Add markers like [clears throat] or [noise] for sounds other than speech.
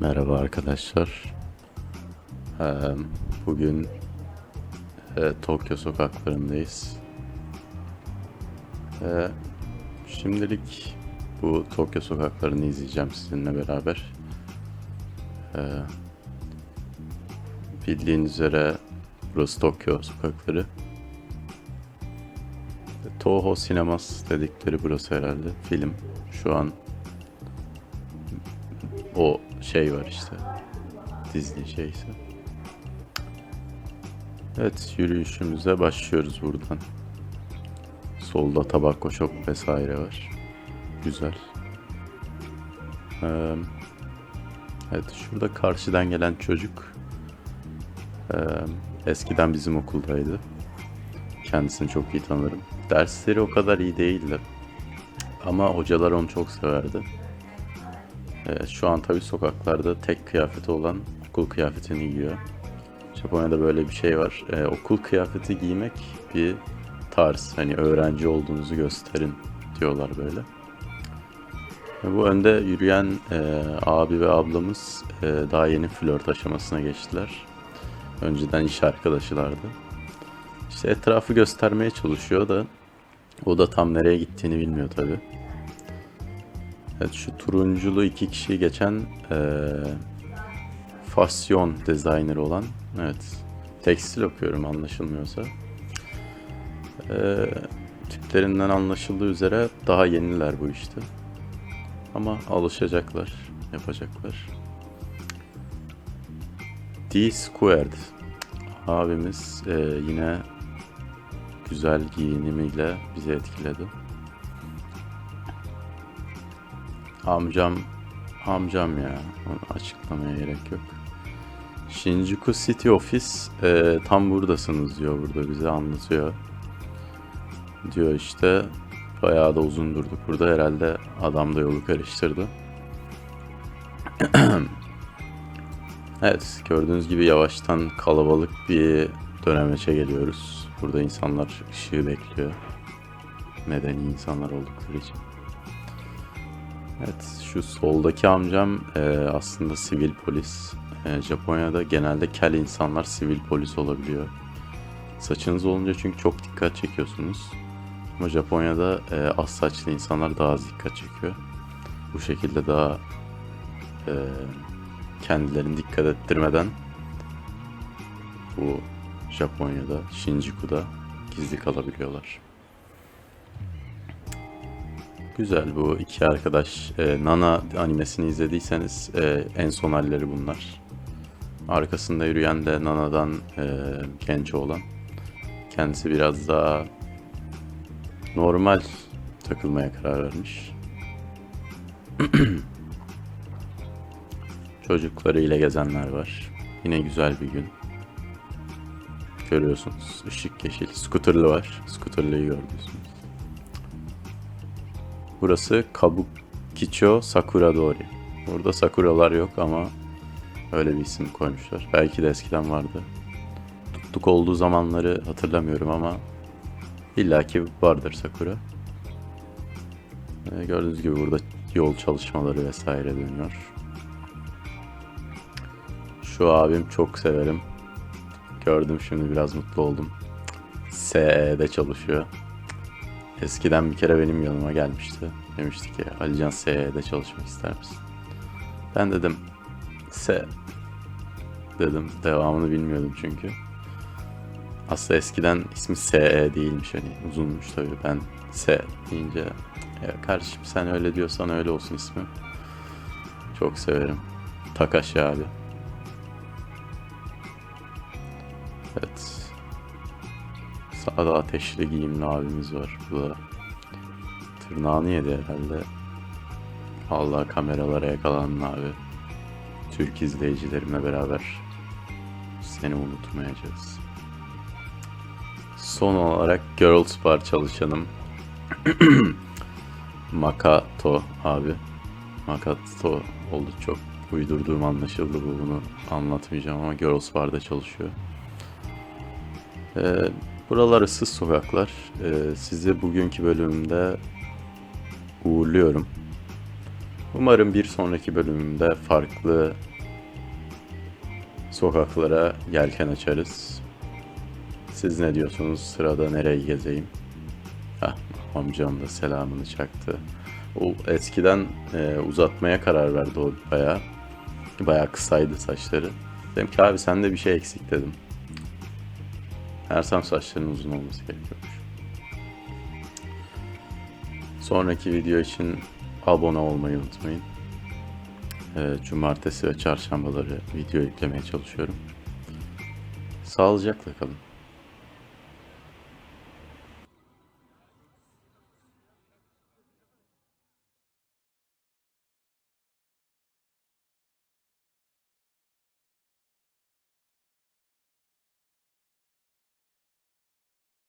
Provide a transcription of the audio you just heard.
Merhaba arkadaşlar. Bugün Tokyo sokaklarındayız. Şimdilik bu Tokyo sokaklarını izleyeceğim sizinle beraber. Bildiğiniz üzere burası Tokyo sokakları. Toho Sinemas dedikleri burası herhalde. Film şu an o şey var işte. Disney şeyse. Evet yürüyüşümüze başlıyoruz buradan. Solda tabakko shop vesaire var. Güzel. Evet şurada karşıdan gelen çocuk eskiden bizim okuldaydı. Kendisini çok iyi tanırım. Dersleri o kadar iyi değildi. Ama hocalar onu çok severdi. Şu an tabii sokaklarda tek kıyafeti olan okul kıyafetini giyiyor. Japonya'da böyle bir şey var. Ee, okul kıyafeti giymek bir tarz. Hani öğrenci olduğunuzu gösterin diyorlar böyle. Ve bu önde yürüyen e, abi ve ablamız e, daha yeni flört aşamasına geçtiler. Önceden iş arkadaşılardı. İşte etrafı göstermeye çalışıyor da o da tam nereye gittiğini bilmiyor tabii. Evet şu turunculu iki kişiyi geçen eee fasyon designer olan evet tekstil okuyorum anlaşılmıyorsa. Eee tiplerinden anlaşıldığı üzere daha yeniler bu işte. Ama alışacaklar, yapacaklar. D Squared abimiz eee, yine güzel giyinimiyle bizi etkiledi. Amcam, amcam ya. Onu açıklamaya gerek yok. Shinjuku City Office e, tam buradasınız diyor burada bize anlatıyor. Diyor işte bayağı da uzun durduk burada herhalde adam da yolu karıştırdı. [clears throat] evet gördüğünüz gibi yavaştan kalabalık bir dönemeçe geliyoruz. Burada insanlar ışığı bekliyor. Medeni insanlar oldukları için. Evet, şu soldaki amcam e, aslında sivil polis. E, Japonya'da genelde kel insanlar sivil polis olabiliyor. Saçınız olunca çünkü çok dikkat çekiyorsunuz. Ama Japonya'da e, az saçlı insanlar daha az dikkat çekiyor. Bu şekilde daha e, kendilerini dikkat ettirmeden bu Japonya'da, Shinjuku'da gizli kalabiliyorlar. Güzel bu iki arkadaş. Ee, Nana animesini izlediyseniz e, en son halleri bunlar. Arkasında yürüyen de Nana'dan e, genç olan. Kendisi biraz daha normal takılmaya karar vermiş. [clears throat] Çocuklarıyla gezenler var. Yine güzel bir gün. Görüyorsunuz ışık yeşil. Scooter'lı var. Scooter'lıyı gördünüz. Burası Kabukicho Sakuradori. Burada sakuralar yok ama öyle bir isim koymuşlar. Belki de eskiden vardı. Tutluk olduğu zamanları hatırlamıyorum ama illaki vardır sakura. Ee, gördüğünüz gibi burada yol çalışmaları vesaire dönüyor. Şu abim çok severim. Gördüm şimdi biraz mutlu oldum. SE'de çalışıyor. Eskiden bir kere benim yanıma gelmişti. Demişti ki Alican SE'de çalışmak ister misin? Ben dedim S dedim. Devamını bilmiyordum çünkü. Aslında eskiden ismi SE değilmiş hani uzunmuş tabii. Ben S deyince ya kardeşim sen öyle diyorsan öyle olsun ismi. Çok severim. Takashi abi. Sağda ateşli giyimli abimiz var. Bu da tırnağını yedi herhalde. Allah kameralara yakalandın abi. Türk izleyicilerimle beraber seni unutmayacağız. Son olarak Girls Bar çalışanım. [clears throat] Makato abi. Makato oldu çok uydurduğum anlaşıldı bu bunu anlatmayacağım ama Girls Bar'da çalışıyor. Ee, buralar ıssız sokaklar. Ee, sizi bugünkü bölümde uğurluyorum. Umarım bir sonraki bölümümde farklı sokaklara yelken açarız. Siz ne diyorsunuz? Sırada nereyi gezeyim? Ah, amcam da selamını çaktı. O eskiden e, uzatmaya karar verdi o bayağı. Bayağı kısaydı saçları. Dedim ki abi sende bir şey eksik dedim. Meğersem saçların uzun olması gerekiyormuş. Sonraki video için abone olmayı unutmayın. Ee, Cumartesi ve çarşambaları video yüklemeye çalışıyorum. Sağlıcakla kalın.